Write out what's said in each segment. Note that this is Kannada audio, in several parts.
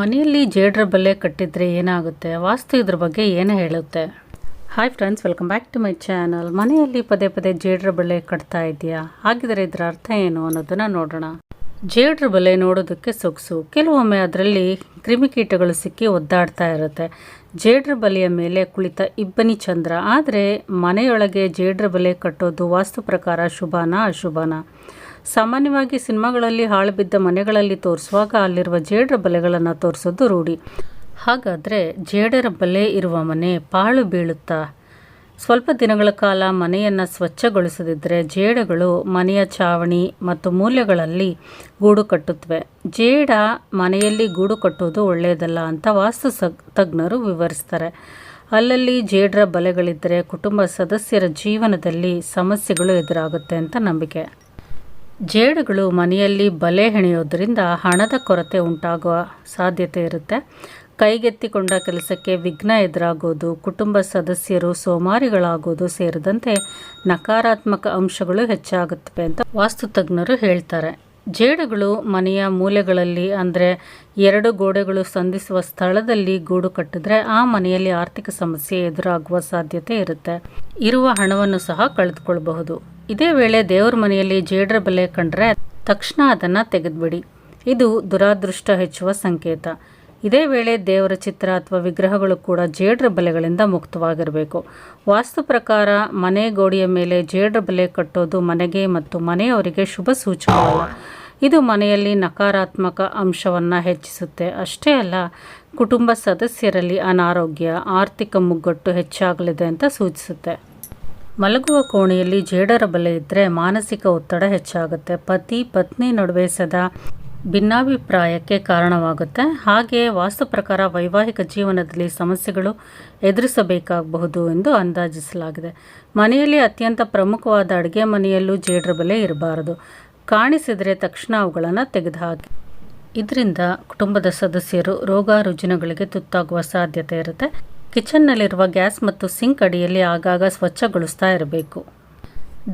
ಮನೆಯಲ್ಲಿ ಜೇಡ್ರ ಬಲೆ ಕಟ್ಟಿದ್ರೆ ಏನಾಗುತ್ತೆ? ವಾಸ್ತು ಇದ್ರ ಬಗ್ಗೆ ಏನು ಹೇಳುತ್ತೆ? Hi friends welcome back to my channel ಮನೆಯಲ್ಲಿ ಪದೇ ಪದೇ ಜೇಡ್ರ ಬಲೆ ಕಟ್ತಾ ಇದೆಯಾ ಹಾಗಿದ್ರೆ ಇದರ ಅರ್ಥ ಏನು ಅನ್ನೋದನ್ನು ನೋಡೋಣ. ಜೇಡ್ರ ಬಲೆ ನೋಡೋದಕ್ಕೆ ಸೊಗಸು. ಕೆಲವೊಮ್ಮೆ ಅದರಲ್ಲಿ ಕ್ರಿಮಿಕೀಟಗಳು ಸಿಕ್ಕಿ ಒದ್ದಾಡ್ತಾ ಇರುತ್ತೆ. ಜೇಡ್ರ ಬಲೆಯ ಮೇಲೆ ಕುಳಿತ ಇಬ್ಬನಿ ಚಂದ್ರ. ಆದರೆ ಮನೆಯೊಳಗೆ ಜೇಡ್ರ ಬಲೆ ಕಟ್ಟೋದು ವಾಸ್ತು ಪ್ರಕಾರ ಶುಭನಾ ಅಶುಭನಾ? ಸಾಮಾನ್ಯವಾಗಿ ಸಿನಿಮಾಗಳಲ್ಲಿ ಹಾಳು ಬಿದ್ದ ಮನೆಗಳಲ್ಲಿ ತೋರಿಸುವಾಗ ಅಲ್ಲಿರುವ ಜೇಡರ ಬಲೆಗಳನ್ನು ತೋರಿಸೋದು ರೂಢಿ. ಹಾಗಾದರೆ ಜೇಡರ ಬಲೆ ಇರುವ ಮನೆ ಪಾಳು ಬೀಳುತ್ತಾ? ಸ್ವಲ್ಪ ದಿನಗಳ ಕಾಲ ಮನೆಯನ್ನು ಸ್ವಚ್ಛಗೊಳಿಸದಿದ್ದರೆ ಜೇಡಗಳು ಮನೆಯ ಚಾವಣಿ ಮತ್ತು ಮೂಲೆಗಳಲ್ಲಿ ಗೂಡು ಕಟ್ಟುತ್ತವೆ ಜೇಡ ಮನೆಯಲ್ಲಿ ಗೂಡು ಕಟ್ಟುವುದು ಒಳ್ಳೆಯದಲ್ಲ ಅಂತ ವಾಸ್ತು ತಜ್ಞರು ವಿವರಿಸ್ತಾರೆ. ಅಲ್ಲಲ್ಲಿ ಜೇಡರ ಬಲೆಗಳಿದ್ದರೆ ಕುಟುಂಬ ಸದಸ್ಯರ ಜೀವನದಲ್ಲಿ ಸಮಸ್ಯೆಗಳು ಎದುರಾಗುತ್ತೆ ಅಂತ ನಂಬಿಕೆ. ಜೇಡುಗಳು ಮನೆಯಲ್ಲಿ ಬಲೆ ಹೆಣೆಯೋದ್ರಿಂದ ಹಣದ ಕೊರತೆ ಉಂಟಾಗುವ ಸಾಧ್ಯತೆ ಇರುತ್ತೆ. ಕೈಗೆತ್ತಿಕೊಂಡ ಕೆಲಸಕ್ಕೆ ವಿಘ್ನ ಎದುರಾಗೋದು, ಕುಟುಂಬ ಸದಸ್ಯರು ಸೋಮಾರಿಗಳಾಗೋದು ಸೇರಿದಂತೆ ನಕಾರಾತ್ಮಕ ಅಂಶಗಳು ಹೆಚ್ಚಾಗುತ್ತವೆ ಅಂತ ವಾಸ್ತು ತಜ್ಞರು ಹೇಳ್ತಾರೆ. ಜೇಡುಗಳು ಮನೆಯ ಮೂಲೆಗಳಲ್ಲಿ ಅಂದರೆ ಎರಡು ಗೋಡೆಗಳು ಸಂಧಿಸುವ ಸ್ಥಳದಲ್ಲಿ ಗೂಡು ಕಟ್ಟಿದ್ರೆ ಆ ಮನೆಯಲ್ಲಿ ಆರ್ಥಿಕ ಸಮಸ್ಯೆ ಎದುರಾಗುವ ಸಾಧ್ಯತೆ ಇರುತ್ತೆ. ಇರುವ ಹಣವನ್ನು ಸಹ ಕಳೆದುಕೊಳ್ಬಹುದು. ಇದೇ ವೇಳೆ ದೇವರ ಮನೆಯಲ್ಲಿ ಜೇಡ್ರ ಬೆಲೆ ಕಂಡ್ರೆ ತಕ್ಷಣ ಅದನ್ನು ತೆಗೆದುಬಿಡಿ. ಇದು ದುರಾದೃಷ್ಟ ಹೆಚ್ಚುವ ಸಂಕೇತ. ಇದೇ ವೇಳೆ ದೇವರ ಚಿತ್ರ ಅಥವಾ ವಿಗ್ರಹಗಳು ಕೂಡ ಜೇಡ್ರ ಬಲೆಗಳಿಂದ ಮುಕ್ತವಾಗಿರಬೇಕು. ವಾಸ್ತು ಪ್ರಕಾರ ಮನೆ ಗೋಡೆಯ ಮೇಲೆ ಜೇಡ್ರ ಬಲೆ ಕಟ್ಟೋದು ಮನೆಗೆ ಮತ್ತು ಮನೆಯವರಿಗೆ ಶುಭ ಸೂಚಕವಲ್ಲ. ಇದು ಮನೆಯಲ್ಲಿ ನಕಾರಾತ್ಮಕ ಅಂಶವನ್ನು ಹೆಚ್ಚಿಸುತ್ತೆ. ಅಷ್ಟೇ ಅಲ್ಲ, ಕುಟುಂಬ ಸದಸ್ಯರಲ್ಲಿ ಅನಾರೋಗ್ಯ, ಆರ್ಥಿಕ ಮುಗ್ಗಟ್ಟು ಹೆಚ್ಚಾಗಲಿದೆ ಅಂತ ಸೂಚಿಸುತ್ತೆ. ಮಲಗುವ ಕೋಣೆಯಲ್ಲಿ ಜೇಡರ ಬಲೆ ಇದ್ದರೆ ಮಾನಸಿಕ ಒತ್ತಡ ಹೆಚ್ಚಾಗುತ್ತೆ. ಪತಿ, ಪತ್ನಿ ನಡುವೆ ಸದಾ ಭಿನ್ನಾಭಿಪ್ರಾಯಕ್ಕೆ ಕಾರಣವಾಗುತ್ತೆ. ಹಾಗೆಯೇ ವಾಸ್ತು ಪ್ರಕಾರ ವೈವಾಹಿಕ ಜೀವನದಲ್ಲಿ ಸಮಸ್ಯೆಗಳು ಎದುರಿಸಬೇಕಾಗಬಹುದು ಎಂದು ಅಂದಾಜಿಸಲಾಗಿದೆ. ಮನೆಯಲ್ಲಿ ಅತ್ಯಂತ ಪ್ರಮುಖವಾದ ಅಡುಗೆ ಮನೆಯಲ್ಲೂ ಜೇಡರ ಬಲೆ ಇರಬಾರದು. ಕಾಣಿಸಿದರೆ ತಕ್ಷಣ ಅವುಗಳನ್ನು ತೆಗೆದುಹಾಕಿ. ಇದರಿಂದ ಕುಟುಂಬದ ಸದಸ್ಯರು ರೋಗ ರುಜಿನಗಳಿಗೆ ತುತ್ತಾಗುವ ಸಾಧ್ಯತೆ ಇರುತ್ತೆ. ಕಿಚನ್ನಲ್ಲಿರುವ ಗ್ಯಾಸ್ ಮತ್ತು ಸಿಂಕ್ ಅಡಿಯಲ್ಲಿ ಆಗಾಗ ಸ್ವಚ್ಛಗೊಳಿಸ್ತಾ ಇರಬೇಕು.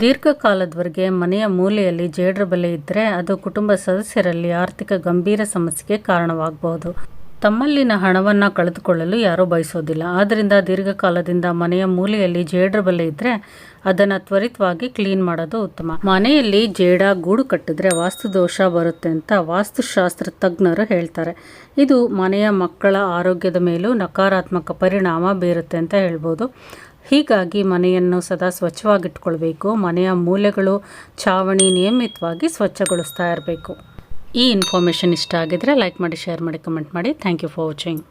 ದೀರ್ಘಕಾಲದವರೆಗೆ ಮನೆಯ ಮೂಲೆಯಲ್ಲಿ ಜೇಡ್ರ ಬಲೆ ಇದ್ದರೆ ಅದು ಕುಟುಂಬ ಸದಸ್ಯರಲ್ಲಿ ಆರ್ಥಿಕ ಗಂಭೀರ ಸಮಸ್ಯೆಗೆ ಕಾರಣವಾಗಬಹುದು. ತಮ್ಮಲ್ಲಿನ ಹಣವನ್ನು ಕಳೆದುಕೊಳ್ಳಲು ಯಾರೂ ಬಯಸೋದಿಲ್ಲ. ಆದ್ದರಿಂದ ದೀರ್ಘಕಾಲದಿಂದ ಮನೆಯ ಮೂಲೆಯಲ್ಲಿ ಜೇಡ್ರ ಬಲೆ ಇದ್ದರೆ ಅದನ್ನು ತ್ವರಿತವಾಗಿ ಕ್ಲೀನ್ ಮಾಡೋದು ಉತ್ತಮ. ಮನೆಯಲ್ಲಿ ಜೇಡ ಗೂಡು ಕಟ್ಟಿದ್ರೆ ವಾಸ್ತು ದೋಷ ಬರುತ್ತೆ ಅಂತ ವಾಸ್ತುಶಾಸ್ತ್ರ ತಜ್ಞರು ಹೇಳ್ತಾರೆ. ಇದು ಮನೆಯ ಮಕ್ಕಳ ಆರೋಗ್ಯದ ಮೇಲೂ ನಕಾರಾತ್ಮಕ ಪರಿಣಾಮ ಬೀರುತ್ತೆ ಅಂತ ಹೇಳ್ಬೋದು. ಹೀಗಾಗಿ ಮನೆಯನ್ನು ಸದಾ ಸ್ವಚ್ಛವಾಗಿಟ್ಕೊಳ್ಬೇಕು. ಮನೆಯ ಮೂಲೆಗಳು ಛಾವಣಿ ನಿಯಮಿತವಾಗಿ ಸ್ವಚ್ಛಗೊಳಿಸ್ತಾ ಇರಬೇಕು. ಈ ಇನ್ಫಾರ್ಮೇಷನ್ ಇಷ್ಟ ಆಗಿದ್ರೆ ಲೈಕ್ ಮಾಡಿ ಶೇರ್ ಮಾಡಿ ಕಮೆಂಟ್ ಮಾಡಿ. Thank you for watching